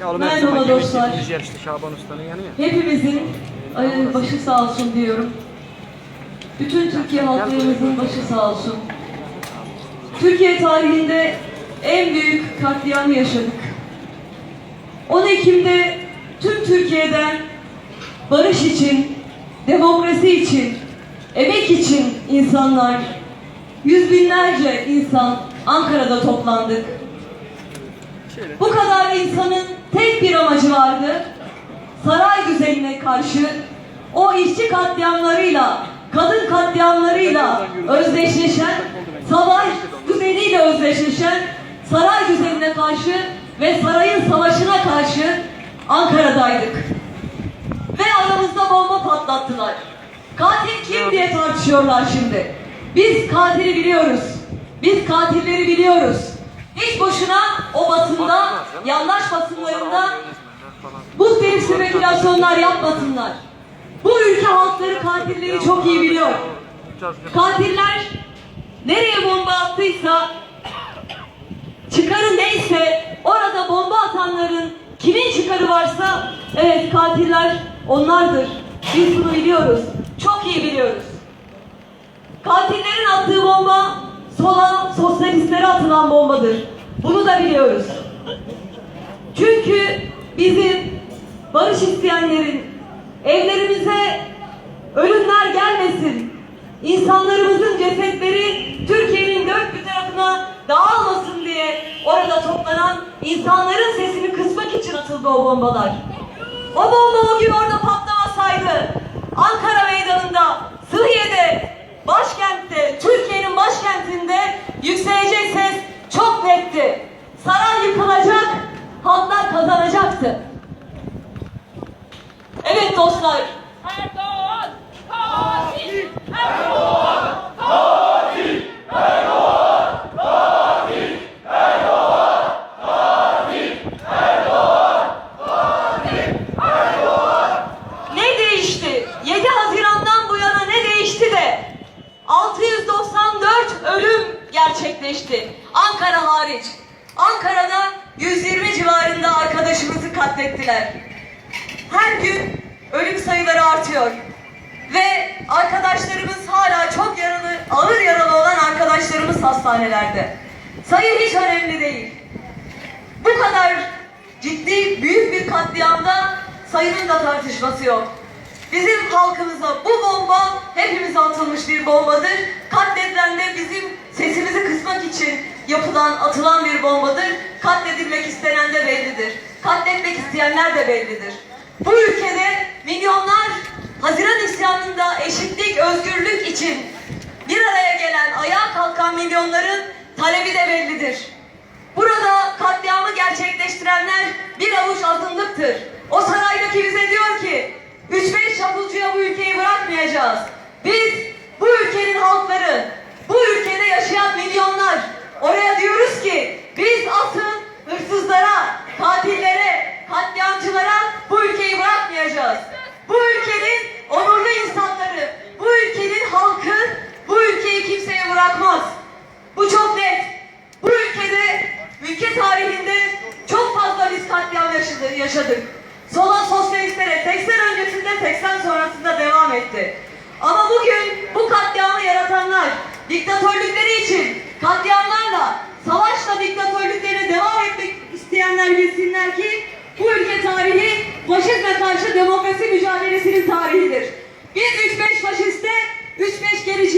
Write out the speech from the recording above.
Ya Merhaba dostlar. yer işte Şaban Usta'nın yanı ya. Hepimizin e, başı sağ olsun diyorum. Bütün Türkiye halklarımızın başı sağ olsun. Türkiye tarihinde en büyük katliamı yaşadık. 10 Ekim'de tüm Türkiye'den barış için, demokrasi için, emek için insanlar, yüz binlerce insan Ankara'da toplandık. Bu kadar insanın tek bir amacı vardı. Saray düzenine karşı o işçi katliamlarıyla, kadın katliamlarıyla özdeşleşen, savaş düzeniyle özdeşleşen saray düzenine karşı ve sarayın savaşına karşı Ankara'daydık. Ve aramızda bomba patlattılar. Katil kim diye tartışıyorlar şimdi. Biz katili biliyoruz. Biz katilleri biliyoruz. Hiç basında, yandaş basınlarında bu tip spekülasyonlar yapmasınlar. Bu ülke halkları katilleri çok iyi biliyor. Katiller nereye bomba attıysa çıkarı neyse orada bomba atanların kimin çıkarı varsa evet katiller onlardır. Biz bunu biliyoruz. Çok iyi biliyoruz. Katillerin attığı bomba sola sosyalistlere atılan bombadır. Bunu da biliyoruz. Çünkü bizim barış isteyenlerin evlerimize ölümler gelmesin, insanlarımızın cesetleri Türkiye'nin dört bir tarafına dağılmasın diye orada toplanan insanların sesini kısmak için atıldı o bombalar. O bomba o gün orada patlamasaydı Ankara meydanında, Sıhhiye'de, başkentte, Türkiye'nin başkentinde yükselecek ses çok netti. Saray yıkılacak, halklar kazanacaktı. Evet dostlar, Erdoğan katil! ne değişti? 7 Haziran'dan bu yana ne değişti de 694 ölüm gerçekleşti. Ankara hariç. Ankara'da 120 civarında arkadaşımızı katlettiler. Her gün ölüm sayıları artıyor. Ve arkadaşlarımız hala çok yaralı, ağır yaralı olan arkadaşlarımız hastanelerde. Sayı hiç önemli değil. Bu kadar ciddi büyük bir katliamda sayının da tartışması yok. Bizim halkımıza bu bomba hepimize atılmış bir bombadır. Katledilen de bizim sesimizi kısmak için yapılan, atılan bir bombadır. Katledilmek istenen de bellidir. Katletmek isteyenler de bellidir. Bu ülkede milyonlar Haziran isyanında eşitlik, özgürlük için bir araya gelen, ayağa kalkan milyonların talebi de bellidir. Burada katliamı gerçekleştirenler bir avuç azınlıktır. O saraydaki bize diyor ki, 3-5 çapulcuya bu ülkeyi bırakmayacağız. Biz bu ülkenin halkları, bu ülkede yaşayan milyonlar, yaşadık. Sola sosyalistlere 80 öncesinde 80 sonrasında devam etti. Ama bugün bu katliamı yaratanlar diktatörlükleri için katliamlarla, savaşla diktatörlüklerine devam etmek isteyenler bilsinler ki bu ülke tarihi faşizme karşı demokrasi mücadelesinin tarihidir. Biz 3-5 faşiste, 3-5 gerici